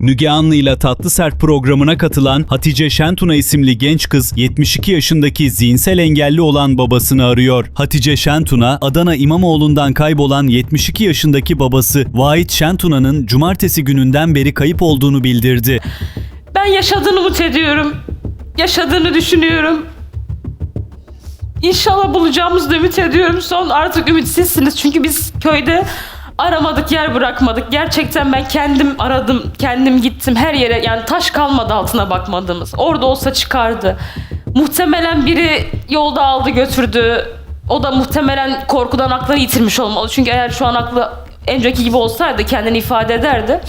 Müge Anlı ile Tatlı Sert programına katılan Hatice Şentuna isimli genç kız 72 yaşındaki zihinsel engelli olan babasını arıyor. Hatice Şentuna, Adana İmamoğlu'ndan kaybolan 72 yaşındaki babası Vahit Şentuna'nın cumartesi gününden beri kayıp olduğunu bildirdi. Ben yaşadığını umut ediyorum. Yaşadığını düşünüyorum. İnşallah bulacağımızı ümit ediyorum. Son artık ümitsizsiniz. Çünkü biz köyde aramadık yer bırakmadık. Gerçekten ben kendim aradım. Kendim gittim her yere. Yani taş kalmadı altına bakmadığımız. Orada olsa çıkardı. Muhtemelen biri yolda aldı götürdü. O da muhtemelen korkudan aklını yitirmiş olmalı. Çünkü eğer şu an aklı önceki gibi olsaydı kendini ifade ederdi.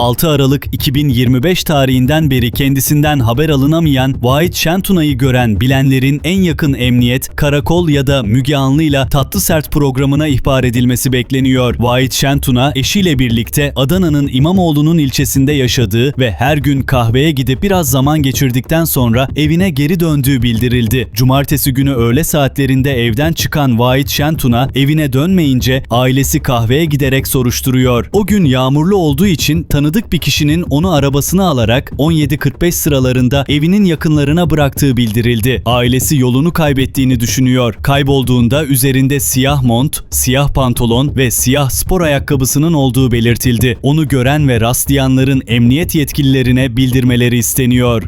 6 Aralık 2025 tarihinden beri kendisinden haber alınamayan Vahit Şentuna'yı gören bilenlerin en yakın emniyet, karakol ya da Müge Anlı'yla Tatlı Sert programına ihbar edilmesi bekleniyor. Vahit Şentuna eşiyle birlikte Adana'nın İmamoğlu'nun ilçesinde yaşadığı ve her gün kahveye gidip biraz zaman geçirdikten sonra evine geri döndüğü bildirildi. Cumartesi günü öğle saatlerinde evden çıkan Vahit Şentuna evine dönmeyince ailesi kahveye giderek soruşturuyor. O gün yağmurlu olduğu için tanıdık bir kişinin onu arabasına alarak 17.45 sıralarında evinin yakınlarına bıraktığı bildirildi. Ailesi yolunu kaybettiğini düşünüyor. Kaybolduğunda üzerinde siyah mont, siyah pantolon ve siyah spor ayakkabısının olduğu belirtildi. Onu gören ve rastlayanların emniyet yetkililerine bildirmeleri isteniyor.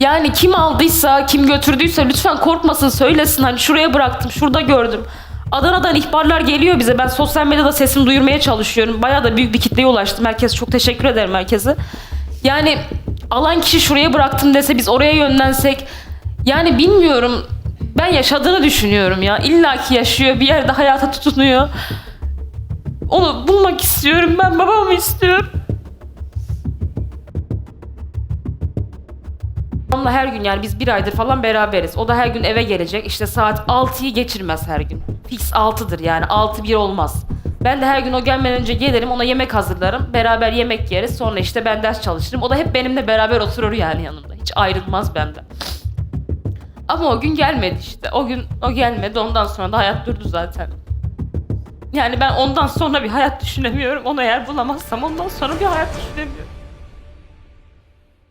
Yani kim aldıysa, kim götürdüyse lütfen korkmasın söylesin. Hani şuraya bıraktım, şurada gördüm. Adana'dan ihbarlar geliyor bize. Ben sosyal medyada sesimi duyurmaya çalışıyorum. Bayağı da büyük bir kitleye ulaştım. Herkese çok teşekkür ederim herkese. Yani alan kişi şuraya bıraktım dese biz oraya yönlensek. Yani bilmiyorum. Ben yaşadığını düşünüyorum ya. İlla ki yaşıyor. Bir yerde hayata tutunuyor. Onu bulmak istiyorum. Ben babamı istiyorum. Onunla her gün yani biz bir aydır falan beraberiz. O da her gün eve gelecek. İşte saat 6'yı geçirmez her gün. Fix 6'dır yani. 6-1 olmaz. Ben de her gün o gelmeden önce gelirim ona yemek hazırlarım. Beraber yemek yeriz. Sonra işte ben ders çalışırım. O da hep benimle beraber oturur yani yanımda. Hiç ayrılmaz benden. Ama o gün gelmedi işte. O gün o gelmedi. Ondan sonra da hayat durdu zaten. Yani ben ondan sonra bir hayat düşünemiyorum. Onu eğer bulamazsam ondan sonra bir hayat düşünemiyorum.